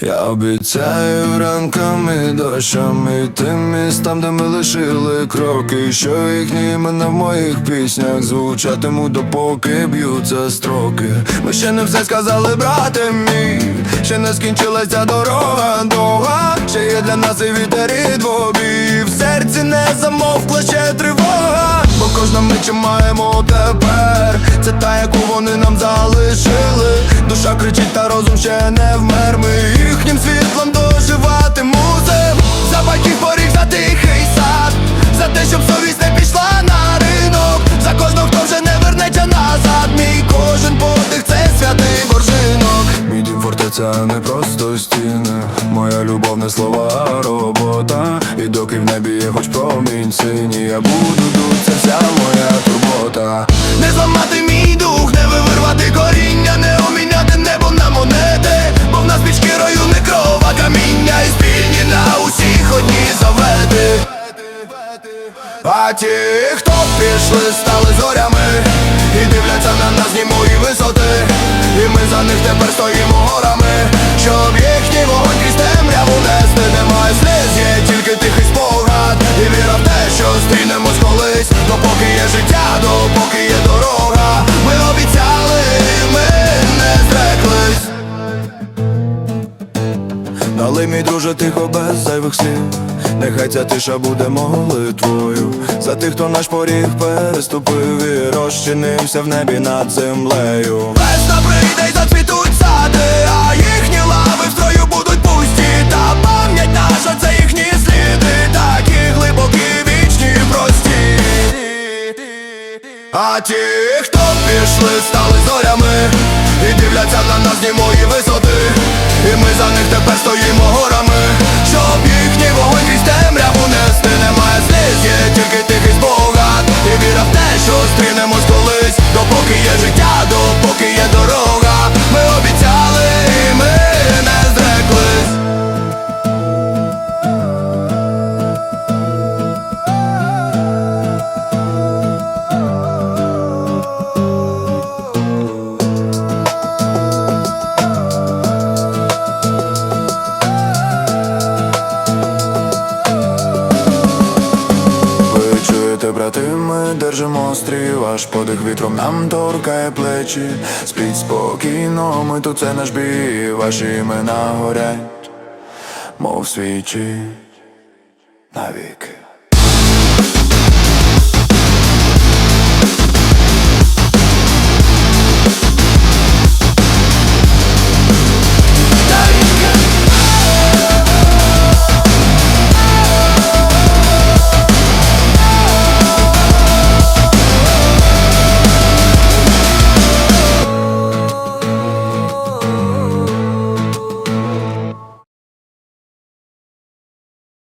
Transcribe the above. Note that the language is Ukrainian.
Я обіцяю ранками, дощами тим містам, де ми лишили кроки, що їхні імена в моїх піснях звучатимуть, допоки б'ються строки. Ми ще не все сказали, брате мій, ще не скінчилася дорога, довга, ще є для нас і вітер і двобій. В серці не замовкла ще тривога, бо кожна мить маємо тепер. Це та, яку вони нам. Душа кричить, та розум ще не вмер. Ми їхнім світлом доживати мусим. За батьків поріг, за тихий сад, за те, щоб совість не пішла на ринок. За кожного, хто вже не вернеться назад. Мій кожен подих це святий боржинок. Мій дім фортеця не просто стіни. Моя любов не слова, а робота. І доки в небі є хоч промінь синій, я буду тут, це вся моя турбота. Не зламати мій дух, не А ті, хто пішли, стали зорями Дали мій друже тихо без зайвих слів Нехай ця тиша буде молитвою За тих, хто наш поріг переступив І розчинився в небі над землею. Весна прийде й зацвітуть сади А їхні лави в строю будуть пусті. Та пам'ять наша це їхні сліди Такі глибокі, вічні, прості. А ті, хто пішли, стали зорями І дивляться на нас німої що Чуєте, брати, ми держимо острів, аж подих вітром нам торкає плечі. Спіть спокійно, ми тут це наш бій, ваші імена горять, мов свічі навіки.